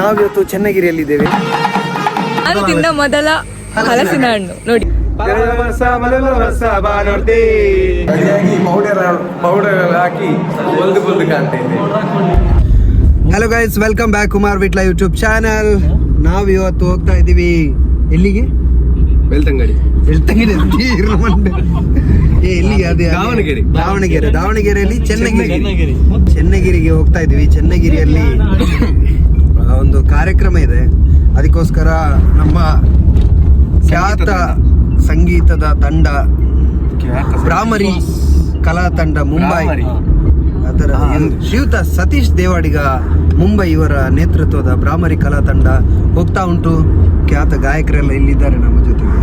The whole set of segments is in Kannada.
ನಾವಿವತ್ತು ಚೆನ್ನಗಿರಿಯಲ್ಲಿದ್ದೇವೆ. ನಾನು ತಿಂದ ಮೊದಲ ಹಲಸಿನ ಹಣ್ಣು. ನೋಡಿ. ಸರಿಯಾಗಿ ಪೌಡರ್ ಪೌಡರ್ ಹಾಕಿ ಬಲ್ದು ಬಲ್ದು ಕಾಣ್ತಾ ಇದೆ. Hello guys welcome back Kumar Vitla YouTube channel ನಾವು ಇವತ್ತು ಹೋಗ್ತಾ ಇದ್ದೀವಿ. ಎಲ್ಲಿಗೆ? ಬೆಳ್ತಂಗಡಿ. ಬೆಳ್ತಂಗಡಿ. ಏ ಎಲ್ಲಿಗೆ? ಅದೇ. ದಾವಣಗೆರೆ. ದಾವಣಗೆರೆ ದಾವಣಗೆರೆಯಲ್ಲಿ ಚೆನ್ನಗಿರಿ. ಚೆನ್ನಗಿರಿಗೆ ಹೋಗ್ತಾ ಇದ್ದೀವಿ ಚೆನ್ನಗಿರಿಯಲ್ಲಿ. ಒಂದು ಕಾರ್ಯಕ್ರಮ ಇದೆ. ಅದಕ್ಕೋಸ್ಕರ ನಮ್ಮ ಖ್ಯಾತ ಸಂಗೀತದ ತಂಡ. ಬ್ರಾಹ್ಮರಿ ಕಲಾ ತಂಡ ಮುಂಬೈ. ಅದರ ಶ್ರೀಯುತ ಸತೀಶ್ ದೇವಾಡಿಗ ಮುಂಬೈ ಇವರ ನೇತೃತ್ವದ ಬ್ರಾಹ್ಮರಿ ಕಲಾ ತಂಡ ಹೋಗ್ತಾ ಉಂಟು. ಖ್ಯಾತ ಗಾಯಕರೆಲ್ಲ ಇಲ್ಲಿದ್ದಾರೆ ನಮ್ಮ ಜೊತೆಗೆ.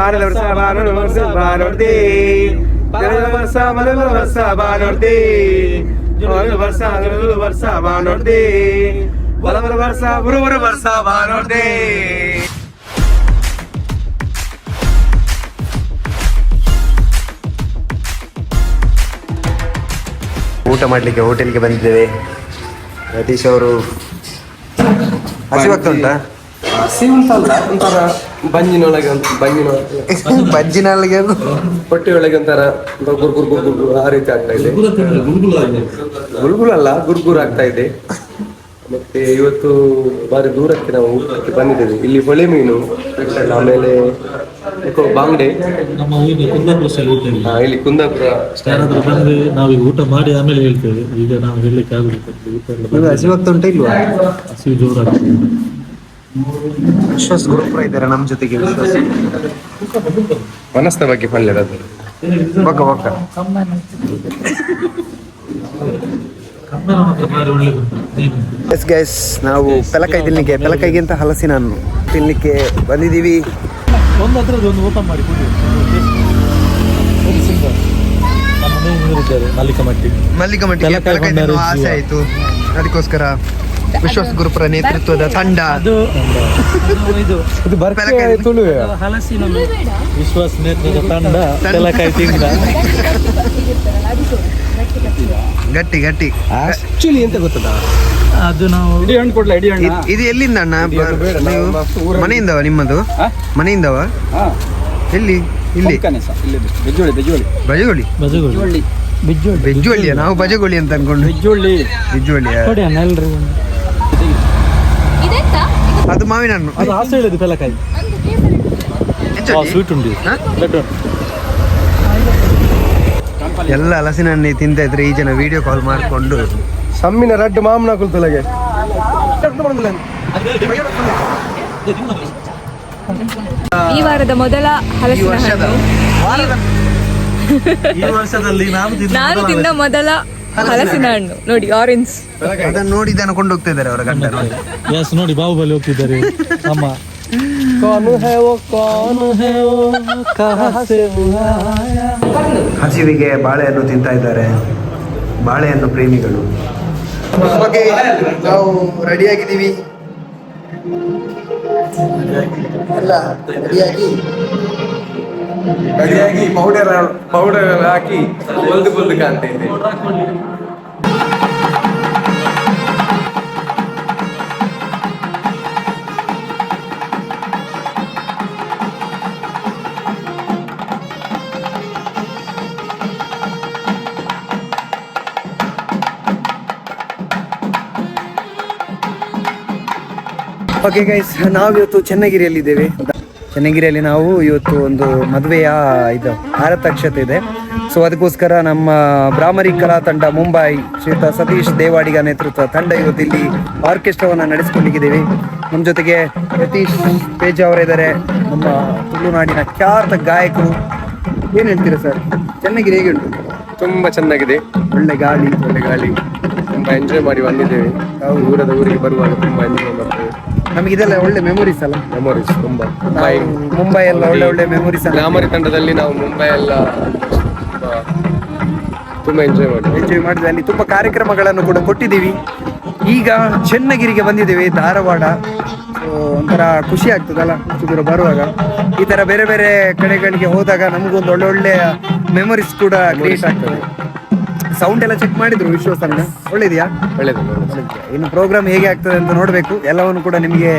ಬಾರಲ ವರ್ಷ ಬಾರಲ ವರ್ಷ ಜಗಳ ವರ್ಷ ಮರಲ ವರ್ಷ ಬಾನೋಡ್ದೆ ವರ್ಷ ಬಾನೋಡ್ದೆ ಬಲವರ ವರ್ಷ ಬುರುವರ ವರ್ಷ ಬಾನೋಡ್ದೆ ಊಟ ಮಾಡಲಿಕ್ಕೆ ಹೋಟೆಲ್ಗೆ ಬಂದಿದ್ದೇವೆ. ಸತೀಶ್ ಅವರು. ಹಸಿವಾಗ್ತಾ ಉಂಟಾ? ಹಸಿ ಉಂಟಲ್ಲ ಒಂಥರ ಬಂಜಿನೊಳಗೆ ಒಂಥರ ಗುರ್ ಗುರ್ ಗುರ್ ಗುರ್ ಆ ರೀತಿ ಆಗ್ತಾ ಇದೆ. ಗುಲ್ಗುಲ್ ಅಲ್ಲ ಗುರ್ಗುರ್ ಆಗ್ತಾ ಇದೆ. ಮತ್ತೆ ಇವತ್ತು ಬಾರಿ ದೂರಕ್ಕೆ ನಾವು ಊಟಕ್ಕೆ ಬಂದಿದ್ದೇವೆ. ಇಲ್ಲಿ ಹೊಳೆ ಮೀನು ಆಮೇಲೆ ಬಾಂಗ್ಡೆ. ನಮ್ಮ ಊರಿನ ಕುಂದಾಪುರ ಸ್ಟೈಲ್ ಊಟ ಇಲ್ಲ ಕುಂದಾಪುರ. ನಾವು ನಾವೀಗ ಊಟ ಮಾಡಿ ಆಮೇಲೆ ಹೇಳ್ತೇವೆ. ಈಗ ನಾವು ಹೇಳಲಿಕ್ಕೆ ಆಗುದಿಲ್ಲ. ಊಟ ಎಲ್ಲ ನೀವು ಹಸಿವಾಗ್ತಾ ಉಂಟ ಇಲ್ವಾ? ಹಸಿವು ಜೋರಾಗ್ತದೆ. ವಿಶ್ವಾಸ್ ಗುರುಪುರ ಇದ್ದಾರೆ ನಮ್ಮ ಜೊತೆಗೆ ವಿಶ್ವಾಸ್. ಮನಸ್ಸಿನ ಬಗ್ಗೆ ಪಲ್ಯ ಅದು. ಬಕ್ಕ ಬಕ್ಕ. ಎಸ್ ಗೈಸ್ ನಾವು ಪೆಲಕಾಯಿ ತಿನ್ಲಿಕ್ಕೆ ಪೆಲಕಾಯಿಗಿಂತ ಹಲಸಿನ ಹಣ್ಣು ತಿನ್ಲಿಕ್ಕೆ ಬಂದಿದ್ದೀವಿ. ಒಂದು ಹತ್ರದ್ದು ಒಂದು ಓಪನ್ ಮಾಡಿ ಕೊಡಿ ಮಲ್ಲಿಕಮಟ್ಟಿ ಮನೆಯಲ್ಲಿದ್ದಾರೆ ಮಲ್ಲಿಕ ಮಟ್ಟಿ ಮಲ್ಲಿಕ ಮಟ್ಟಿಗೆ ಪೆಲಕಾಯಿ ಪೆಲಕಾಯಿ ತಿನ್ನುವ ಭಂಡಾರ ಆಸೆ. ಆಯಿತು. ಅದಕ್ಕೋಸ್ಕರ ವಿಶ್ವಾಸ್ ಗುರುಪುರ ನೇತೃತ್ವದ ತಂಡ. ಅದು ಇದು ಇದು ಪೆಲಕಾಯಿ ತುಳುವೆ ಹಲಸಿನ ವಿಶ್ವಾಸ ನೇತೃತ್ವದ ತಂಡ ತೆಲಕಾಯಿ ತಿಂದ ಗಟ್ಟಿ ಗಟ್ಟಿ ಆಕ್ಚುಲಿ ಎಂತ ಗೊತ್ತದ ಅದು ನಾವು ಇದ್- ಇದು ಎಲ್ಲಿಂದ ಅಣ್ಣ? ನೀವು ಮನೆಯಿಂದವ ನಿಮ್ಮದು? ಮನೆಯಿಂದವ? ಎಲ್ಲಿ? ಇಲ್ಲಿ. ಬಜಗೋಳಿ ಬಜಗೋಳಿ ಬೆಜ್ಜೋಳಿ ಬೆಜ್ಜುಳ್ಳಿಯ ನಾವು ಬಜಗೋಳಿ ಅಂತ ಅನ್ಕೊಂಡು ಅಣ್ಣ ಬೆಜ್ಜುಳ್ಳಿಯ ಕೊಡಿ ಅಣ್ಣ ಎಲ್ರಿ ಒಂದು ಅದು ಮಾವಿನ ಹಣ್ಣು. ಅದು ಆಸೆ ಹೇಳಿದ್ದು ಪೆಲಕಾಯಿ ಸ್ವೀಟ್ ಉಂಟು ಲಡ್ಡು ಎಲ್ಲ ಹಲಸಿನ ಹಣ್ಣು ತಿಂತ ಇದ್ರೆ ಈ ಜನ ವಿಡಿಯೋ ಕಾಲ್ ಮಾಡಿಕೊಂಡು ಸಮ್ಮಿನ ರಡ್ಡು ಮಾಮನ ಕುಲ್ತಲಗೆ ಈ ವಾರದ ಮೊದಲ ಹಲಸಿನ ವರ್ಷದ ಹಣ್ಣು. ಈ ವರ್ಷದಲ್ಲಿ ನಾನು ನಾನು ತಿಂದ ಮೊದಲ ಹಲಸಿನ ಹಣ್ಣು ನೋಡಿ ಆರೆಂಜ್ ಅದನ್ನ ನೋಡಿ ಇದನ್ನು ಕೊಂಡು ಹೋಗ್ತಾ ಇದ್ದಾರೆ ಅವರ ಗಂಡ ಎಸ್ ನೋಡಿ ಬಾಹುಬಲಿ ಹೋಗ್ತಿದ್ದಾರೆ. ಅಮ್ಮ. ಹಸಿವಿಗೆ ಬಾಳೆಹಣ್ಣು ತಿಂತಾ ಇದ್ದಾರೆ. ಬಾಳೆಹಣ್ಣು ಪ್ರೇಮಿಗಳು. ಓಕೆ ನಾವು ರೆಡಿಯಾಗಿದ್ದೀವಿ ಎಲ್ಲ ರೆಡಿಯಾಗಿ ಸರಿಯಾಗಿ ಪೌಡರ್ ಪೌಡರ್ ಹಾಕಿ ಹೊಲ್ದು ಬಲ್ದು ಕಾಣ್ತಾ ಇದೆ. ಓಕೆ ಗೈಸ್ ನಾವಿವತ್ತು ಚೆನ್ನಗಿರಿಯಲ್ಲಿದ್ದೇವೆ. ಚೆನ್ನಗಿರಿಯಲ್ಲಿ ನಾವು ಇವತ್ತು ಒಂದು ಮದುವೆಯ ಇದು ಆರತಕ್ಷತೆ ಇದೆ. ಸೊ ಅದಕ್ಕೋಸ್ಕರ ನಮ್ಮ ಬ್ರಾಹ್ಮರಿ ಕಲಾ ತಂಡ ಮುಂಬೈ ಶ್ರೀಯುತ ಸತೀಶ್ ದೇವಾಡಿಗ ನೇತೃತ್ವ ತಂಡ ಇವತ್ತು ಇಲ್ಲಿ ಆರ್ಕೆಸ್ಟ್ರಾವನ್ನು ನಡೆಸ್ಕೊಂಡಿದ್ದೀವಿ. ನಮ್ಮ ಜೊತೆಗೆ ಯತೀಶ್ ಪೇಜ ಅವರಿದ್ದಾರೆ ನಮ್ಮ ತುಳುನಾಡಿನ ಖ್ಯಾತ ಗಾಯಕರು. ಏನು ಹೇಳ್ತೀರಾ ಸರ್? ಚೆನ್ನಗಿರಿ ಹೇಗೆ ಉಂಟು ತುಂಬ ಚೆನ್ನಾಗಿದೆ. ಒಳ್ಳೆ ಗಾಳಿ. ಒಳ್ಳೆ ಗಾಳಿ. ತುಂಬ ಎಂಜಾಯ್ ಮಾಡಿ ಬಂದಿದ್ದೇವೆ. ನಾವು ಊರದ ಊರಿಗೆ ಬರುವಾಗ ತುಂಬ ಎಂಜಾಯ್ ಮಾಡ್ತೇವೆ. ನಮಗೆ ಇದೆಲ್ಲ ಒಳ್ಳೆ ಮೆಮೊರೀಸ್ ಅಲ್ಲ? ಮೆಮೊರೀಸ್ ತುಂಬಾ. ಮುಂಬೈ ಮುಂಬೈ ಎಲ್ಲ ಒಳ್ಳೆ ಒಳ್ಳೆ ಮೆಮೊರೀಸ್ ಅಲ್ಲ? ಗ್ರಾಮರಿ ತಂಡದಲ್ಲಿ ನಾವು ಮುಂಬೈ ಎಲ್ಲ ತುಂಬಾ ಎಂಜಾಯ್ ಮಾಡಿದ್ವಿ. ಎಂಜಾಯ್ ಮಾಡಿದ್ವಿ. ಅಲ್ಲಿ ತುಂಬಾ ಕಾರ್ಯಕ್ರಮಗಳನ್ನು ಕೂಡ ಕೊಟ್ಟಿದ್ದೀವಿ. ಈಗ ಚೆನ್ನಗಿರಿಗೆ ಬಂದಿದ್ದೇವೆ ಧಾರವಾಡ. ಒಂಥರ ಖುಷಿ ಆಗ್ತದಲ್ಲ ಇಷ್ಟು ದೂರ ಬರುವಾಗ. ಈ ಥರ ಬೇರೆ ಬೇರೆ ಕಡೆಗಳಿಗೆ ಹೋದಾಗ ನಮಗೊಂದು ಒಳ್ಳೊಳ್ಳೆಯ ಮೆಮೊರೀಸ್ ಕೂಡ ಕ್ರಿಯೇಟ್ ಆಗ್ತದೆ. ಸೌಂಡ್ ಎಲ್ಲ ಚೆಕ್ ಮಾಡಿದ್ರು ವಿಶ್ವಾಸ ಒಳ್ಳೇದಿಯಾ ಒಳ್ಳೇದು ಇನ್ನು ಪ್ರೋಗ್ರಾಮ್ ಹೇಗೆ ಆಗ್ತದೆ ಅಂತ ನೋಡಬೇಕು. ಎಲ್ಲವನ್ನು ಕೂಡ ನಿಮಗೆ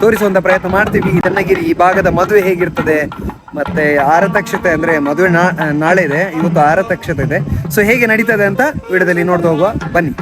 ತೋರಿಸುವಂತ ಪ್ರಯತ್ನ ಮಾಡ್ತೀವಿ. ಈ ಚನ್ನಗಿರಿ ಈ ಭಾಗದ ಮದುವೆ ಹೇಗಿರ್ತದೆ? ಮತ್ತೆ ಆರತಕ್ಷತೆ ಅಂದ್ರೆ ಮದುವೆ ನಾಳೆ ಇದೆ ಇವತ್ತು ಆರತಕ್ಷತೆ ಇದೆ. ಸೊ ಹೇಗೆ ನಡೀತದೆ ಅಂತ ವಿಡಿಯೋದಲ್ಲಿ ನೋಡ್ತಾ ಹೋಗುವ. ಬನ್ನಿ.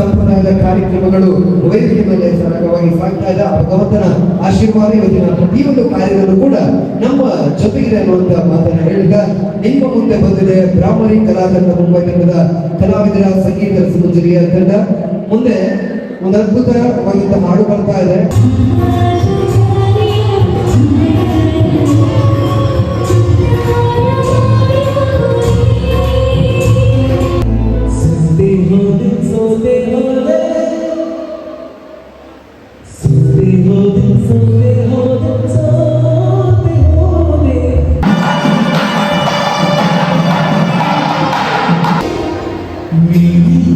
ಸಂಪೂರ್ಣವಾದ ಕಾರ್ಯಕ್ರಮಗಳು ವೇದಿಕೆ ಮೇಲೆ ಸರಾಗವಾಗಿ ಸಾಗ್ತಾ ಇದೆ. ಭಗವಂತನ ಆಶೀರ್ವಾದ ಇವತ್ತಿನ ಪ್ರತಿಯೊಂದು ಕಾರ್ಯದಲ್ಲೂ ಕೂಡ ನಮ್ಮ ಜೊತೆಗಿದೆ ಅನ್ನುವಂತ ಮಾತನ್ನು ಹೇಳಿದ. ನಿಮ್ಮ ಮುಂದೆ ಬಂದಿದೆ ಬ್ರಾಹ್ಮಣಿ ಕಲಾತಂಡ ಮುಂಬೈ ತಂಡದ ಕಲಾವಿದರ ಸಂಗೀತ ರಸಮಂಜರಿಯ ತಂಡ. ಮುಂದೆ ಒಂದು ಅದ್ಭುತವಾದಂತಹ ಹಾಡು ಬರ್ತಾ ಇದೆ. 秘密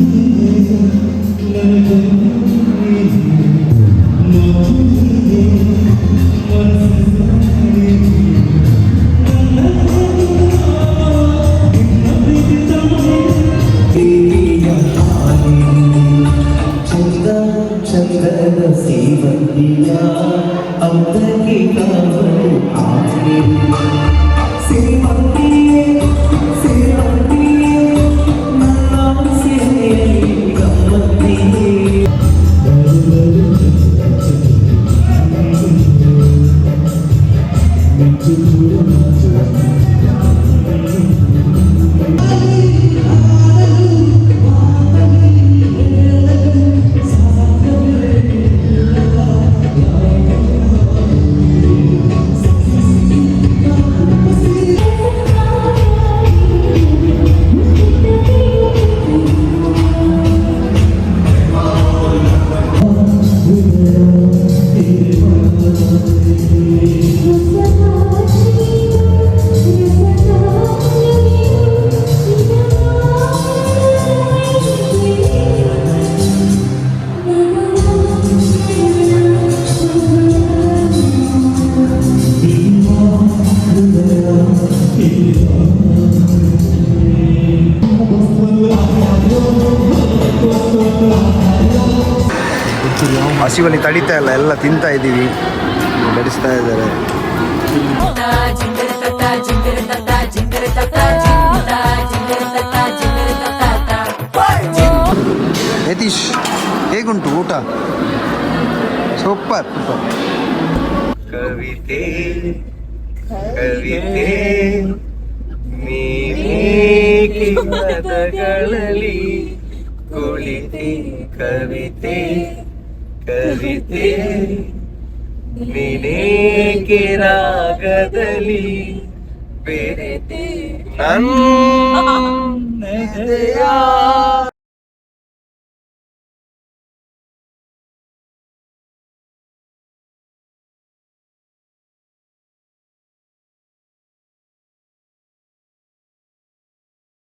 ಹಸಿವಲ್ಲಿ ತಡಿತಾ ಇಲ್ಲ, ಎಲ್ಲ ತಿಂತಾ ಇದ್ದೀವಿ ಬಡಿಸ್ತಾ ಇದ್ದಾರೆ. ಯತೀಶ್ ಹೇಗುಂಟು ಊಟ? ಸೂಪರ್. ಕವಿತೆ ಕವಿತೆ ಕುಳಿತೆ ಕವಿತೆ. ಕವಿತೆ ನೀನೇಕೆ ರಾಗದಲ್ಲಿ ಬೆರೆತೆ ನನ್ನ